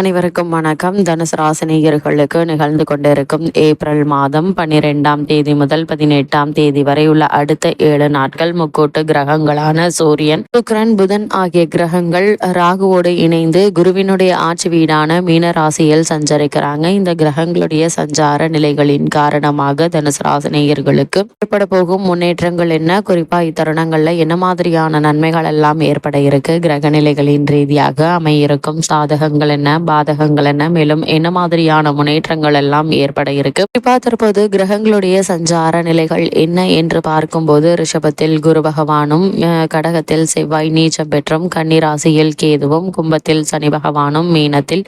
அனைவருக்கும் வணக்கம். தனுசு ராசினியர்களுக்கு நிகழ்ந்து கொண்டிருக்கும் ஏப்ரல் மாதம் பன்னிரெண்டாம் தேதி முதல் பதினெட்டாம் தேதி வரை உள்ள அடுத்த ஏழு நாட்கள் முக்கூட்டு கிரகங்களான சூரியன் சுக்ரன் புதன் ஆகிய கிரகங்கள் ராகுவோடு இணைந்து குருவினுடைய ஆட்சி வீடான மீன ராசியில் சஞ்சரிக்கிறாங்க. இந்த கிரகங்களுடைய சஞ்சார நிலைகளின் காரணமாக தனுசு ராசினியர்களுக்கு ஏற்பட போகும் முன்னேற்றங்கள் என்ன? குறிப்பா இத்தருணங்கள்ல என்ன மாதிரியான நன்மைகள் எல்லாம் ஏற்பட இருக்கு? கிரக நிலைகளின் ரீதியாக அமையிருக்கும் சாதகங்கள் என்ன? பாதகங்கள் என்ன? மேலும் என்ன மாதிரியான முன்னேற்றங்கள் எல்லாம் ஏற்பட இருக்கு? குறிப்பா தற்போது கிரகங்களுடைய சஞ்சார நிலைகள் என்ன என்று பார்க்கும்போது ரிஷபத்தில் குரு பகவானும் கடகத்தில் செவ்வாய் நீச்சம் பெற்றும் கன்னிராசியில் கேதுவும் கும்பத்தில் சனி பகவானும் மீனத்தில்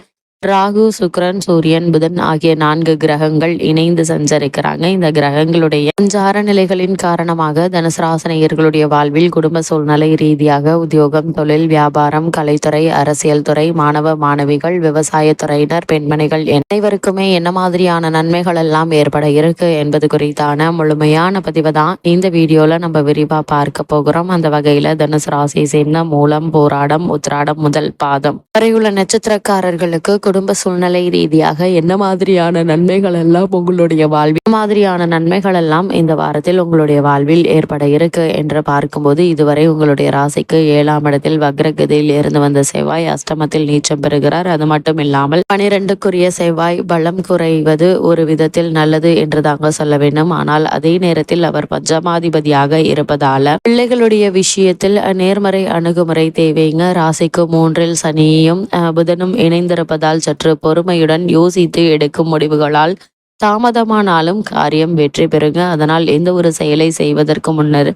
ராகு சுக்ரன் சூரியன் புதன் ஆகிய நான்கு கிரகங்கள் இணைந்து சஞ்சரிக்கிறாங்க. இந்த கிரகங்களுடைய சஞ்சார நிலைகளின் காரணமாக தனுசராசனையர்களுடைய வாழ்வில் குடும்ப சூழ்நிலை ரீதியாக உத்தியோகம் தொழில் வியாபாரம் கலைத்துறை அரசியல் துறை மாணவ மாணவிகள் விவசாய துறையினர் பெண்மணிகள் அனைவருக்குமே என்ன மாதிரியான நன்மைகள் எல்லாம் ஏற்பட இருக்கு என்பது குறித்தான முழுமையான பதிவு தான் இந்த வீடியோல நம்ம விரிவா பார்க்க போகிறோம். அந்த வகையில தனுசு ராசியை சேர்ந்த மூலம் போராடம் உத்ராடம் முதல் பாதம் வரையுள்ள நட்சத்திரக்காரர்களுக்கு குடும்ப சூழ்நிலை ரீதியாக என்ன மாதிரியான நன்மைகள் எல்லாம் உங்களுடைய வாழ்வில் மாதிரியான நன்மைகள் எல்லாம் இந்த வாரத்தில் உங்களுடைய வாழ்வில் ஏற்பட இருக்கு என்று பார்க்கும்போது இதுவரை உங்களுடைய ராசிக்கு ஏழாம் இடத்தில் வக்ரகதியில் இருந்து வந்த செவ்வாய் அஷ்டமத்தில் நீச்சம் பெறுகிறார். அது மட்டும் இல்லாமல் பனிரெண்டுக்குரிய செவ்வாய் பலம் குறைவது ஒரு விதத்தில் நல்லது என்று தாங்க சொல்ல வேண்டும். ஆனால் அதே நேரத்தில் அவர் பஞ்சமாதிபதியாக இருப்பதால பிள்ளைகளுடைய விஷயத்தில் நேர்மறை அணுகுமுறை தேவைங்க. ராசிக்கு மூன்றில் சனியும் புதனும் இணைந்திருப்பதால் ஆனால் சற்று பொறுமையுடன் யோசித்து எடுக்கும் முடிவுகளால் தாமதமானாலும் காரியம் வெற்றி பெறுங்க அதனால் எந்த ஒரு செயலை செய்வதற்கு முன்னர்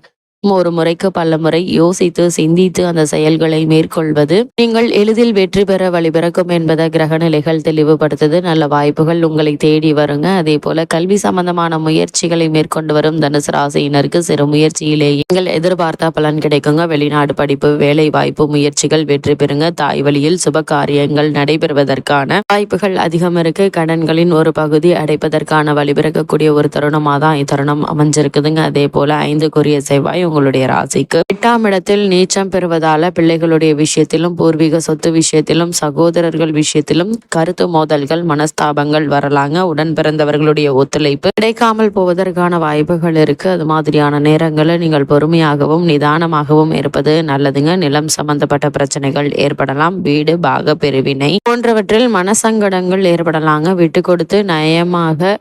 ஒரு முறைக்கு பல முறை யோசித்து சிந்தித்து அந்த செயல்களை மேற்கொள்வது. நீங்கள் எளிதில் வெற்றி பெற வழிபிறக்கும் என்பதை கிரக நிலைகள் தெளிவுபடுத்துது. நல்ல வாய்ப்புகள் உங்களை தேடி வருங்க. அதே போல கல்வி சம்பந்தமான முயற்சிகளை மேற்கொண்டு வரும் தனுசு ராசியினருக்கு சிறு முயற்சியிலேயே நீங்கள் எதிர்பார்த்த பலன் கிடைக்குங்க. வெளிநாடு படிப்பு வேலை வாய்ப்பு முயற்சிகள் வெற்றி பெறுங்க. தாய் வழியில் சுப காரியங்கள் நடைபெறுவதற்கான வாய்ப்புகள் அதிகம் இருக்கு. கடன்களின் ஒரு பகுதி அடைப்பதற்கான வழிபிறக்கக்கூடிய ஒரு தருணமாக தான் இத்தருணம் அமைஞ்சிருக்குதுங்க. அதே போல ஐந்துக்குரிய செவ்வாய் உங்களுடைய ராசிக்கு. எட்டாம் இடத்தில் நீச்சம் பெறுவதால பிள்ளைகளுடைய விஷயத்திலும் பூர்வீக சொத்து விஷயத்திலும் சகோதரர்கள் விஷயத்திலும் கருத்து மோதல்கள் மனஸ்தாபங்கள் வரலாங்க. உடன் பிறந்தவர்களுடைய ஒத்துழைப்பு. கிடைக்காமல் போவதற்கான வாய்ப்புகள் இருக்கு. அது மாதிரியான நேரங்களில் நீங்கள் பொறுமையாகவும் நிதானமாகவும் இருப்பது நல்லதுங்க. நிலம் சம்பந்தப்பட்ட பிரச்சனைகள் ஏற்படலாம். வீடு பாக பிரிவினை போன்றவற்றில் மனசங்கடங்கள் ஏற்படலாங்க. விட்டு கொடுத்து நயமாக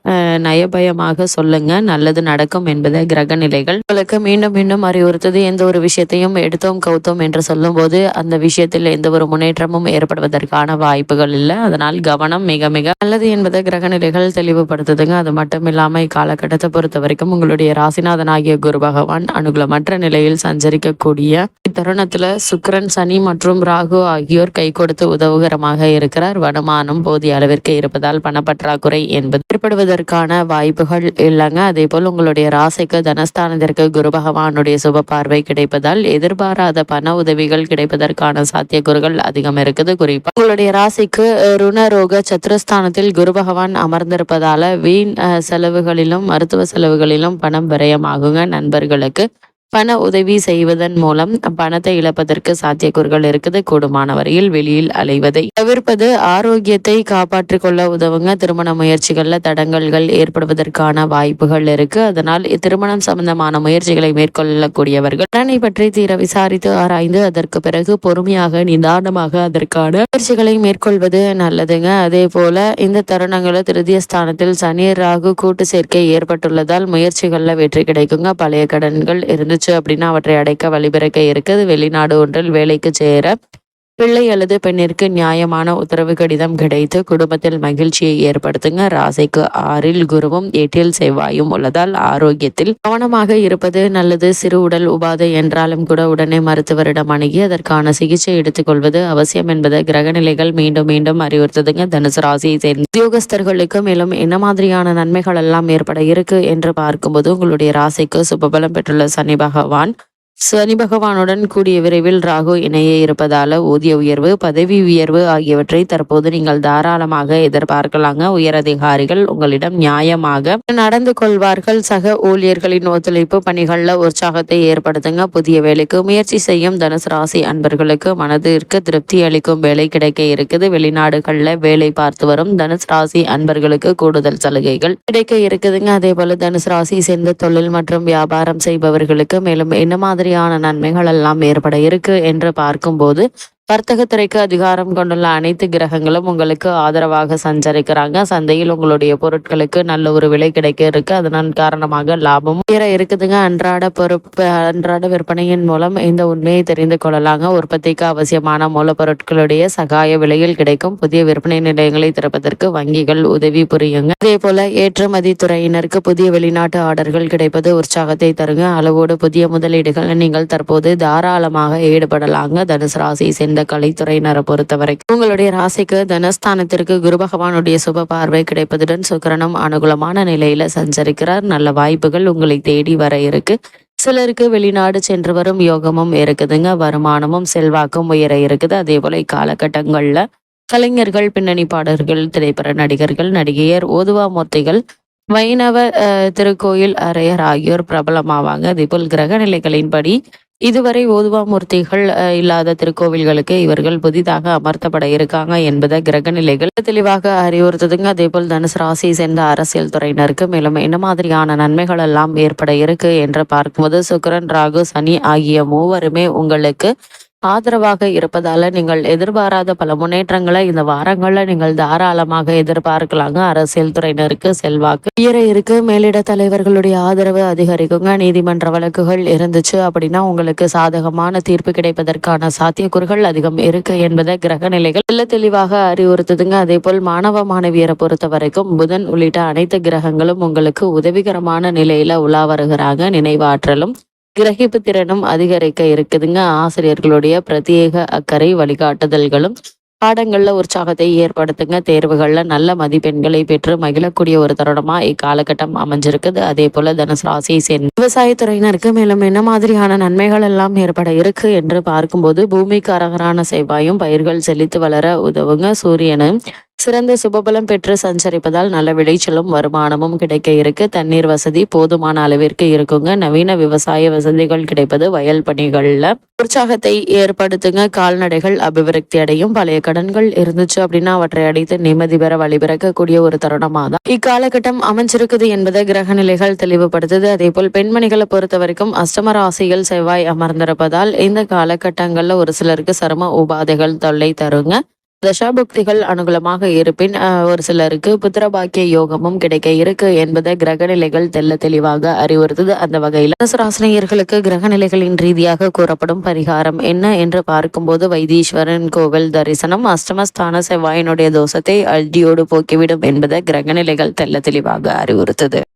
நயபயமாக சொல்லுங்க. நல்லது நடக்கும் என்பது கிரக நிலைகள் உங்களுக்கு மீண்டும் மீண்டும் மீண்டும் அறிவுறுத்தது எந்த ஒரு விஷயத்தையும் எடுத்தோம் கவுத்தோம் என்று சொல்லும்போது அந்த விஷயத்தில் எந்த ஒரு முன்னேற்றமும் ஏற்படுவதற்கான வாய்ப்புகள் இல்லை. அதனால் கவனம் மிக மிக நல்லது என்பதை கிரகநிலைகள் தெளிவுபடுத்துதுங்க. அது மட்டும் இல்லாமல் இக்காலகட்டத்தை பொறுத்த வரைக்கும் உங்களுடைய ராசிநாதன் ஆகிய குரு பகவான் அனுகூலமற்ற நிலையில் சஞ்சரிக்கக்கூடிய இத்தருணத்தில் சுக்கரன் சனி மற்றும் ராகு ஆகியோர் கை கொடுத்து உதவுகரமாக இருக்கிறார். வருமானம் போதிய அளவிற்கு இருப்பதால் பணப்பற்றாக்குறை என்பது ஏற்படுவதற்கான வாய்ப்புகள் இல்லைங்க. அதே போல் உங்களுடைய ராசிக்கு தனஸ்தானத்திற்கு குரு பகவானுடைய உங்களுடைய சுப பார்வை கிடைப்பதால் எதிர்பாராத பண உதவிகள் கிடைப்பதற்கான சாத்தியக்கூறுகள் அதிகம் இருக்குது. குறிப்பா உங்களுடைய ராசிக்கு ருணரோக சத்ருஸ்தானத்தில் குரு பகவான் அமர்ந்திருப்பதால வீண் செலவுகளிலும் மருத்துவ செலவுகளிலும் பணம் விரயமாகுங்க நண்பர்களுக்கு. பண உதவி செய்வதன் மூலம் பணத்தை இழப்பதற்கு சாத்தியக்கூறுகள் இருக்குது. கூடுமான வரையில் வெளியில் அலைவதை தவிர்ப்பது ஆரோக்கியத்தை காப்பாற்றிக் கொள்ள உதவுங்க. திருமண முயற்சிகள்ல தடங்கல்கள் ஏற்படுவதற்கான வாய்ப்புகள் இருக்கு. அதனால் திருமணம் சம்பந்தமான முயற்சிகளை மேற்கொள்ளக்கூடியவர்கள் கடனை பற்றி தீர விசாரித்து ஆராய்ந்து அதற்கு பிறகு பொறுமையாக நிதானமாக அதற்கான முயற்சிகளை மேற்கொள்வது நல்லதுங்க. அதே போல இந்த தருணங்களில் திருதிய ஸ்தானத்தில் சனி ராகு கூட்டு சேர்க்கை ஏற்பட்டுள்ளதால் முயற்சிகள்ல வெற்றி கிடைக்குங்க. பழைய கடன்கள் இருந்து இருந்துச்சு அப்படின்னா அவற்றை அடைக்க வழிபிறக்க இருக்குது. வெளிநாடு ஒன்றில் வேலைக்கு சேர பிள்ளை அல்லது பெண்ணிற்கு நியாயமான உத்தரவு கடிதம் கிடைத்து குடும்பத்தில் மகிழ்ச்சியை ஏற்படுத்துங்க. ராசிக்கு ஆறில் குருவும் எட்டில் செவ்வாயும் உள்ளதால் ஆரோக்கியத்தில் கவனமாக இருப்பது நல்லது. சிறு உடல் உபாதை என்றாலும் கூட உடனே மருத்துவரிடம் அணுகி அதற்கான சிகிச்சை எடுத்துக்கொள்வது அவசியம் என்பதை கிரகநிலைகள் மீண்டும் மீண்டும் அறிவுறுத்துதுங்க. தனுசு ராசியை சேர்ந்த உத்தியோகஸ்தர்களுக்கு மேலும் என்ன மாதிரியான நன்மைகள் எல்லாம் ஏற்பட இருக்கு என்று பார்க்கும்போது உங்களுடைய ராசிக்கு சுபபலம் பெற்றுள்ள சனி பகவான் சனி பகவானுடன் கூடிய விரைவில் ராகு இணைய இருப்பதால ஊதிய உயர்வு பதவி உயர்வு ஆகியவற்றை தற்போது நீங்கள் தாராளமாக எதிர்பார்க்கலாங்க. உயரதிகாரிகள் உங்களிடம் நியாயமாக நடந்து கொள்வார்கள். சக ஊழியர்களின் ஒத்துழைப்பு பணிகள்ல உற்சாகத்தை ஏற்படுத்துங்க. புதிய வேலைக்கு முயற்சி செய்யும் தனுசு ராசி அன்பர்களுக்கு மனதிற்கு திருப்தி அளிக்கும் வேலை கிடைக்க இருக்குது. வெளிநாடுகள்ல வேலை பார்த்து வரும் தனுசு ராசி அன்பர்களுக்கு கூடுதல் சலுகைகள் கிடைக்க இருக்குதுங்க. அதே போல தனுசு ராசி சேர்ந்த தொழில் மற்றும் வியாபாரம் செய்பவர்களுக்கு மேலும் என்ன மாதிரி மாதிரியான நன்மைகள் எல்லாம் ஏற்பட இருக்கு என்று பார்க்கும்போது வர்த்தகத்துறைக்கு அதிகாரம் கொண்டுள்ள அனைத்து கிரகங்களும் உங்களுக்கு ஆதரவாக சஞ்சரிக்கிறாங்க. சந்தையில் உங்களுடைய பொருட்களுக்கு நல்ல ஒரு விலை கிடைக்க இருக்கு. அதனால் காரணமாக லாபமும் உயர இருக்குதுங்க. அன்றாட பொறுப்பு அன்றாட விற்பனையின் மூலம் இந்த உண்மையை தெரிந்து கொள்ளலாங்க. உற்பத்திக்கு அவசியமான மூலப்பொருட்களுடைய சகாய விலையில் கிடைக்கும் புதிய விற்பனை நிலையங்களை திறப்பதற்கு வங்கிகள் உதவி புரியுங்க. அதே போல ஏற்றுமதி துறையினருக்கு புதிய வெளிநாட்டு ஆர்டர்கள் கிடைப்பது உற்சாகத்தை தருங்க. அளவோடு புதிய முதலீடுகளை நீங்கள் தற்போது தாராளமாக ஈடுபடலாங்க. தனுசு ராசி சேர்ந்த கலைத்துறையினரை பொறுத்தவரைக்கும் உங்களுடைய ராசிக்கு தனஸ்தானத்திற்கு குரு பகவானுடைய சுப பார்வை கிடைப்பதுடன் சுக்கிரனும் அனுகூலமான நிலையில சஞ்சரிக்கிறார். நல்ல வாய்ப்புகள் உங்களை தேடி வர இருக்கு. சிலருக்கு வெளிநாடு சென்று வரும் யோகமும் இருக்குதுங்க. வருமானமும் செல்வாக்கும் உயர இருக்குது. அதே போல இக்காலகட்டங்கள்ல கலைஞர்கள் பின்னணி பாடல்கள் திரைப்பட நடிகர்கள் நடிகையர் ஓதுவா மூர்த்திகள் வைணவ அஹ், திருக்கோயில் அரையர் ஆகியோர் பிரபலமாவாங்க. அதேபோல் கிரக நிலைகளின்படி இதுவரை ஓதுவாமூர்த்திகள் அஹ், இல்லாத திருக்கோவில்களுக்கு இவர்கள் புதிதாக அமர்த்தப்பட இருக்காங்க என்பதை கிரக நிலைகள் தெளிவாக அறிவுறுத்துதுங்க. அதே போல் தனுசு ராசியை சேர்ந்த அரசியல் துறையினருக்கு மேலும் என்ன மாதிரியான நன்மைகள் எல்லாம் ஏற்பட இருக்கு என்று பார்க்கும்போது சுக்கிரன் ராகு சனி ஆகிய மூவருமே உங்களுக்கு ஆதரவாக இருப்பதால நீங்கள் எதிர்பாராத பல முன்னேற்றங்களை இந்த வாரங்களில் நீங்கள் தாராளமாக எதிர்பார்க்கலாங்க. அரசியல் துறையினருக்கு செல்வாக்கு. உயர இருக்கு. மேலிட தலைவர்களுடைய ஆதரவு அதிகரிக்குங்க. நீதிமன்ற வழக்குகள் இருந்துச்சு அப்படின்னா உங்களுக்கு சாதகமான தீர்ப்பு கிடைப்பதற்கான சாத்தியக்கூறுகள் அதிகம் இருக்கு என்பதை கிரக நிலைகள் நல்ல தெளிவாக அறிவுறுத்துதுங்க. அதே போல் மாணவ மாணவியரை பொறுத்த வரைக்கும் புதன் உள்ளிட்ட அனைத்து கிரகங்களும் உங்களுக்கு உதவிகரமான நிலையில உலா வருகிறாங்க. நினைவாற்றலும் கிரகிப்பு திறனும் அதிகரிக்க இருக்குதுங்க. ஆசிரியர்களுடைய பிரத்யேக அக்கறை வழிகாட்டுதல்களும் பாடங்களில் உற்சாகத்தை ஏற்படுத்துங்க. தேர்வுகளில் நல்ல மதிப்பெண்களை பெற்று மகிழக்கூடிய ஒரு தருணமா இக்காலகட்டம் அமைஞ்சிருக்குது. அதே போல தனுசு ராசியை சேர்ந்த விவசாயத்துறையினருக்கு மேலும் என்ன மாதிரியான நன்மைகள் எல்லாம் ஏற்பட இருக்கு என்று பார்க்கும்போது பூமிக்கு அரகரான செவ்வாயும் பயிர்கள் செழித்து வளர உதவுங்க. சூரியனும் சிறந்த சுபபலம் பெற்று சஞ்சரிப்பதால் நல்ல விளைச்சலும் வருமானமும் கிடைக்க இருக்கு. தண்ணீர் வசதி போதுமான அளவிற்கு இருக்குங்க. நவீன விவசாய வசதிகள் கிடைப்பது வயல் பணிகள்ல. உற்சாகத்தை ஏற்படுத்துங்க. கால்நடைகள் அபிவிருத்தி அடையும். பழைய கடன்கள் இருந்துச்சு அப்படின்னா அவற்றை அடைத்து நிம்மதி பெற வழிபிறக்கக்கூடிய ஒரு தருணமாக தான் இக்காலகட்டம் அமைஞ்சிருக்குது என்பதை கிரக நிலைகள் தெளிவுபடுத்துது. அதே போல் பெண்மணிகளை பொறுத்த வரைக்கும் அஷ்டம ராசியில் செவ்வாய் அமர்ந்திருப்பதால் இந்த காலகட்டங்கள்ல ஒரு சிலருக்கு சரும உபாதைகள் தொல்லை தருங்க. தசாபக்திகள் அனுகூலமாக இருப்பின் ஒரு சிலருக்கு புத்திரபாக்கிய யோகமும் கிடைக்க இருக்கு என்பதை கிரகநிலைகள் தெல்ல தெளிவாக அறிவுறுத்துது. அந்த வகையில் ராசினியர்களுக்கு கிரகநிலைகளின் ரீதியாக கூறப்படும் பரிகாரம் என்ன என்று பார்க்கும்போது வைத்தீஸ்வரன் கோவில் தரிசனம் அஷ்டமஸ்தான செவ்வாயினுடைய தோஷத்தை அல்டியோடு போக்கிவிடும் என்பதை கிரகநிலைகள் தெல்ல தெளிவாக அறிவுறுத்துது.